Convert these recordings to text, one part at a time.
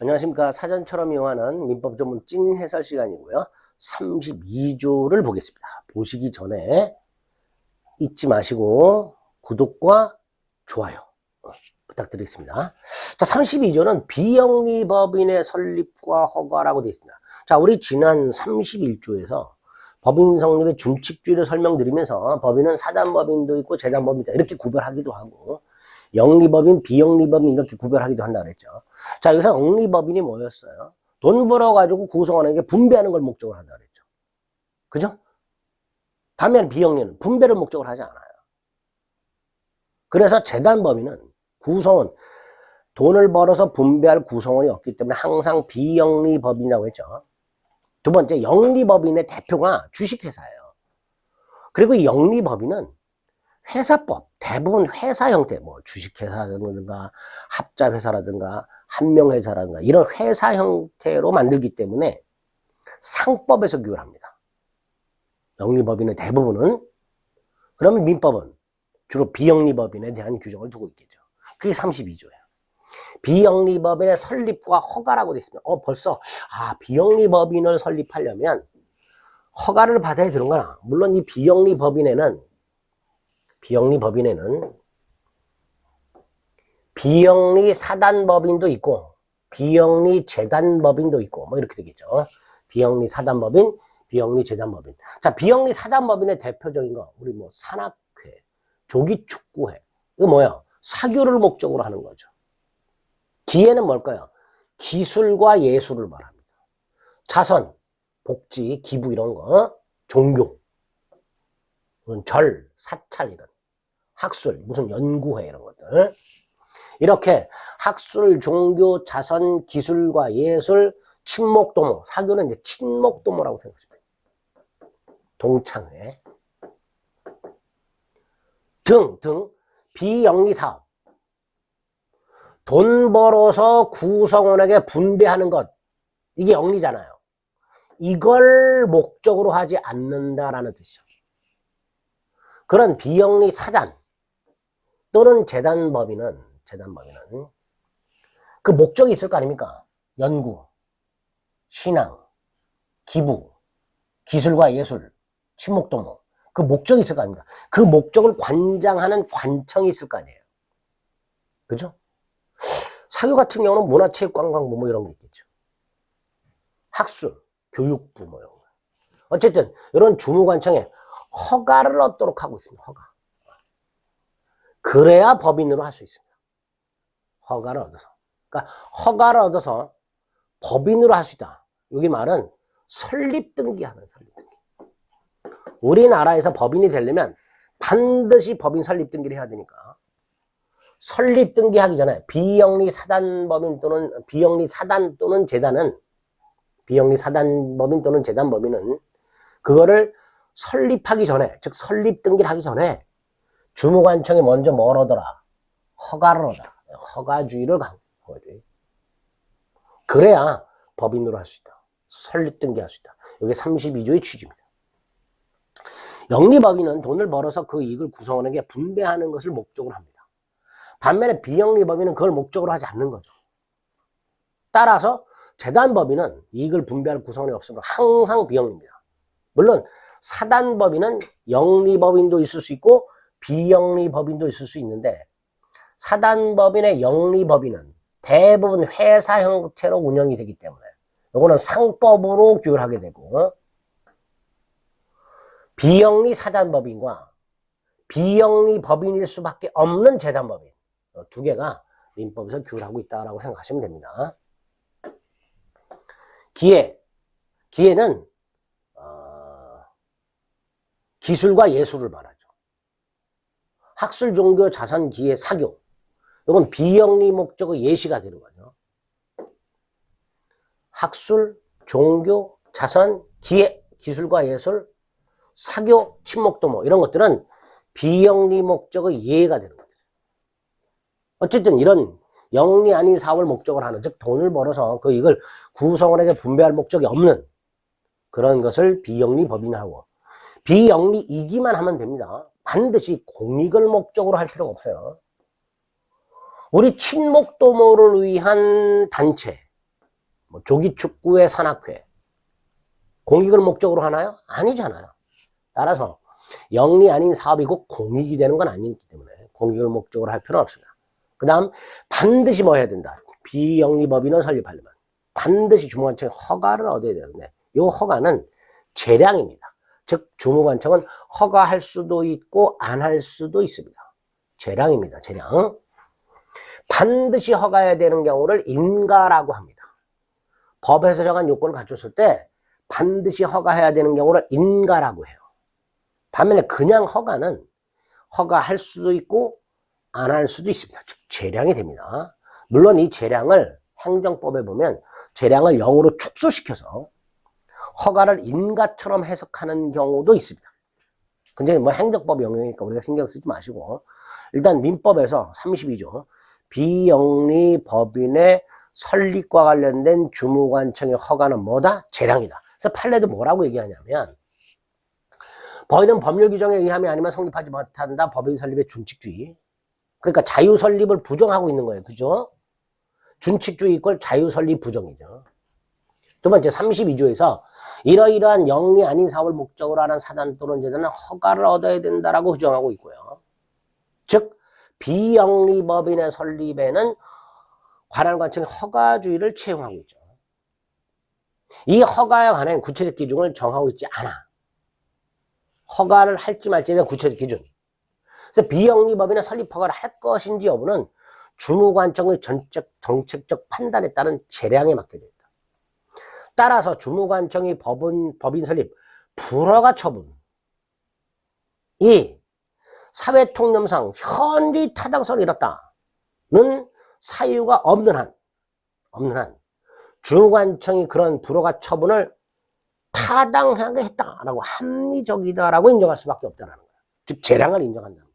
안녕하십니까. 사전처럼 이용하는 민법 전문 찐 해설 시간이고요. 32조를 보겠습니다. 보시기 전에 잊지 마시고 구독과 좋아요 어, 부탁드리겠습니다. 자, 32조는 비영리법인의 설립과 허가라고 되어 있습니다. 자, 우리 지난 31조에서 법인 성립의 준칙주의를 설명드리면서 법인은 사단법인도 있고 재단법인도 있다. 이렇게 구별하기도 하고 영리법인, 비영리법인 이렇게 구별하기도 한다 그랬죠. 자, 여기서 영리법인이 뭐였어요? 돈 벌어가지고 구성하는 게 분배하는 걸 목적으로 한다 그랬죠. 그죠? 반면 비영리는 분배를 목적으로 하지 않아요. 그래서 재단법인은 구성원, 돈을 벌어서 분배할 구성원이 없기 때문에 항상 비영리법인이라고 했죠. 두 번째, 영리법인의 대표가 주식회사예요. 그리고 이 영리법인은 회사법, 대부분 회사 형태, 뭐 주식회사라든가 합자회사라든가 한명회사라든가 이런 회사 형태로 만들기 때문에 상법에서 규율합니다. 영리법인의 대부분은 그러면 민법은 주로 비영리법인에 대한 규정을 두고 있겠죠. 그게 32조예요. 비영리법인의 설립과 허가라고 되어 있습니다. 어, 벌써, 아, 비영리법인을 설립하려면 허가를 받아야 되는구나. 물론 이 비영리법인에는, 비영리 법인에는 비영리 사단법인도 있고, 비영리 재단법인도 있고, 뭐 이렇게 되겠죠. 비영리 사단법인, 비영리 재단법인. 자, 비영리 사단법인의 대표적인 거, 우리 뭐 산악회, 조기축구회. 이거 뭐야? 사교를 목적으로 하는 거죠. 기회는 뭘까요? 기술과 예술을 말합니다. 자선, 복지, 기부 이런 거, 종교, 절, 사찰 이런, 학술, 무슨 연구회 이런 것들. 이렇게 학술, 종교, 자선, 기술과 예술, 친목도모, 사교는 이제 친목도모라고 생각하시면 돼요. 동창회. 등, 등, 비영리사업. 돈 벌어서 구성원에게 분배하는 것. 이게 영리잖아요. 이걸 목적으로 하지 않는다라는 뜻이죠. 그런 비영리 사단 또는 재단 법인은, 재단 법인은 그 목적이 있을 거 아닙니까? 연구, 신앙, 기부, 기술과 예술, 친목 도모. 그 목적이 있을 거 아닙니까? 그 목적을 관장하는 관청이 있을 거 아니에요. 그죠? 사교 같은 경우는 문화체육관광부 뭐 이런 게 있겠죠. 학술, 교육부 뭐 이런 거. 어쨌든 이런 주무관청에 허가를 얻도록 하고 있습니다. 허가. 그래야 법인으로 할 수 있습니다. 허가를 얻어서. 그러니까 허가를 얻어서 법인으로 할 수 있다. 여기 말은 설립 등기하는 설립 등기. 우리나라에서 법인이 되려면 반드시 법인 설립 등기를 해야 되니까 설립 등기하기 전에 비영리 사단 법인 또는 비영리 사단 또는 재단은 비영리 사단 법인 또는 재단 법인은 그거를 설립하기 전에 즉 설립 등기를 하기 전에 주무관청에 먼저 뭘 얻어라? 허가를 얻어라. 허가주의를 간 거지. 그래야 법인으로 할 수 있다. 설립 등기할 수 있다. 이게 32조의 취지입니다. 영리법인은 돈을 벌어서 그 이익을 구성원에게 분배하는 것을 목적으로 합니다. 반면에 비영리법인은 그걸 목적으로 하지 않는 거죠. 따라서 재단법인은 이익을 분배할 구성원이 없으면 항상 비영리입니다. 물론 사단법인은 영리법인도 있을 수 있고 비영리법인도 있을 수 있는데 사단법인의 영리법인은 대부분 회사 형태로 운영이 되기 때문에 이거는 상법으로 규율하게 되고 비영리 사단법인과 비영리 법인일 수밖에 없는 재단법인 어, 두 개가 민법에서 규율하고 있다라고 생각하시면 됩니다. 기회, 기회는 어, 기술과 예술을 말하죠. 학술, 종교, 자선, 기회, 사교. 이건 비영리 목적의 예시가 되는 거죠. 학술, 종교, 자선, 기회, 기술과 예술, 사교, 친목도모 이런 것들은 비영리 목적의 예가 되는 거죠. 어쨌든 이런 영리 아닌 사업을 목적으로 하는 즉 돈을 벌어서 그 이걸 구성원에게 분배할 목적이 없는 그런 것을 비영리 법인하고 비영리이기만 하면 됩니다. 반드시 공익을 목적으로 할 필요가 없어요. 우리 친목 도모를 위한 단체 뭐 조기 축구의 산악회 공익을 목적으로 하나요? 아니잖아요. 따라서 영리 아닌 사업이 꼭 공익이 되는 건 아니기 때문에 공익을 목적으로 할 필요는 없습니다. 그 다음 반드시 뭐 해야 된다. 비영리법인을 설립하려면 반드시 주무관청의 허가를 얻어야 되는데 이 허가는 재량입니다. 즉 주무관청은 허가할 수도 있고 안 할 수도 있습니다. 재량입니다. 재량. 반드시 허가해야 되는 경우를 인가라고 합니다. 법에서 정한 요건을 갖췄을 때 반드시 허가해야 되는 경우를 인가라고 해요. 반면에 그냥 허가는 허가할 수도 있고 안 할 수도 있습니다. 즉 재량이 됩니다. 물론 이 재량을 행정법에 보면 재량을 영으로 축소시켜서 허가를 인가처럼 해석하는 경우도 있습니다. 근데 뭐 행정법 영역이니까 우리가 신경 쓰지 마시고 일단 민법에서 32조 비영리 법인의 설립과 관련된 주무관청의 허가는 뭐다? 재량이다. 그래서 판례도 뭐라고 얘기하냐면 법인은 법률 규정에 의하면 아니면 성립하지 못한다. 법인 설립의 준칙주의. 그러니까 자유 설립을 부정하고 있는 거예요. 그죠? 준칙주의 이꼴 자유 설립 부정이죠. 두 번째 32조에서 이러이러한 영리 아닌 사업을 목적으로 하는 사단 또는 재단은 허가를 얻어야 된다라고 규정하고 있고요. 즉 비영리 법인의 설립에는 관할 관청의 허가주의를 채용하고 있죠. 이 허가에 관한 구체적 기준을 정하고 있지 않아. 허가를 할지 말지에 대한 구체적 기준. 그래서 비영리 법인의 설립 허가를 할 것인지 여부는 주무관청의 전적, 정책적 판단에 따른 재량에 맡겨져 있다. 따라서 주무관청이 법은, 법인 설립 불허가 처분. 이 사회통념상 현지 타당성을 잃었다는 사유가 없는 한, 없는 한, 주무관청이 그런 불허가 처분을 타당하게 했다라고 합리적이다라고 인정할 수밖에 없다라는 거야. 즉 재량을 인정한다는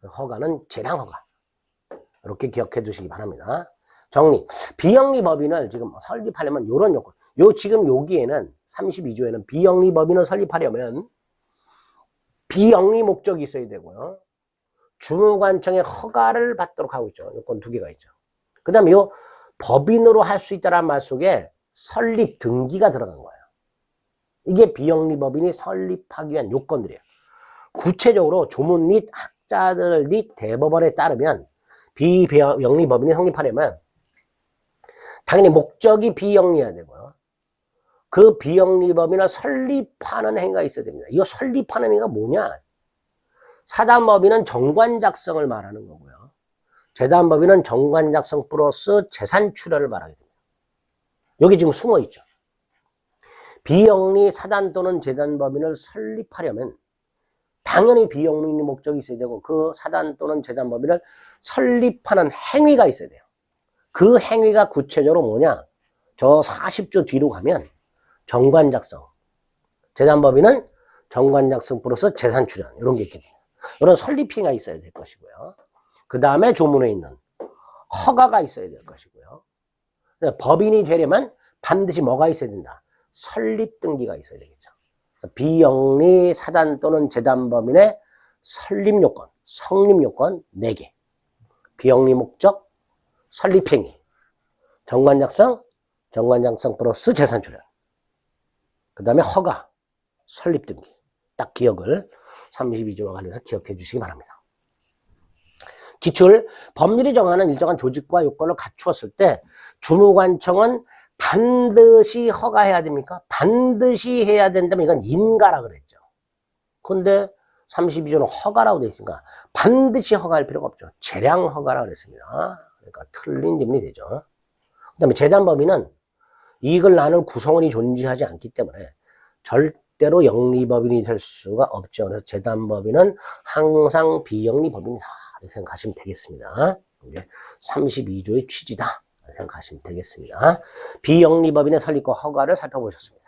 거야. 허가는 재량 허가. 이렇게 기억해 두시기 바랍니다. 정리. 비영리 법인을 지금 설립하려면 이런 요건. 요 지금 여기에는 32조에는 비영리 법인을 설립하려면 비영리 목적이 있어야 되고요. 주무관청의 허가를 받도록 하고 있죠. 요건 두 개가 있죠. 그 다음에 요 법인으로 할 수 있다라는 말 속에 설립 등기가 들어간 거예요. 이게 비영리 법인이 설립하기 위한 요건들이에요. 구체적으로 조문 및 학자들 및 대법원에 따르면 비영리 법인이 성립하려면 당연히 목적이 비영리해야 되고요. 그 비영리 법인을 설립하는 행위가 있어야 됩니다. 이거 설립하는 행위가 뭐냐? 사단법인은 정관 작성을 말하는 거고요. 재단법인은 정관 작성 플러스 재산 출혈을 말하게 됩니다. 여기 지금 숨어 있죠. 비영리 사단 또는 재단법인을 설립하려면 당연히 비영리 목적이 있어야 되고 그 사단 또는 재단법인을 설립하는 행위가 있어야 돼요. 그 행위가 구체적으로 뭐냐? 저 40조 뒤로 가면 정관 작성. 재단법인은 정관 작성 플러스 재산 출연 이런 게 있겠네요. 이런 설립행위가 있어야 될 것이고요. 그 다음에 조문에 있는 허가가 있어야 될 것이고요. 법인이 되려면 반드시 뭐가 있어야 된다? 설립 등기가 있어야 되겠죠. 비영리 사단 또는 재단 법인의 설립 요건, 성립 요건 4개. 비영리 목적, 설립 행위, 정관 작성, 정관 작성 플러스 재산 출연. 그 다음에 허가, 설립 등기. 딱 기억을 32조와 관련해서 기억해 주시기 바랍니다. 기출, 법률이 정하는 일정한 조직과 요건을 갖추었을 때 주무관청은 반드시 허가해야 됩니까? 반드시 해야 된다면 이건 인가라 그랬죠. 근데 32조는 허가라고 돼 있으니까 반드시 허가할 필요가 없죠. 재량 허가라 그랬습니다. 그러니까 틀린 질문이 되죠. 그 다음에 재단법인은 이익을 나눌 구성원이 존재하지 않기 때문에 절대로 영리법인이 될 수가 없죠. 그래서 재단 법인은 항상 비영리 법인이다. 이렇게 생각하시면 되겠습니다. 이게 32조의 취지다. 생각하시면 되겠습니다. 비영리법인의 설립과 허가를 살펴보셨습니다.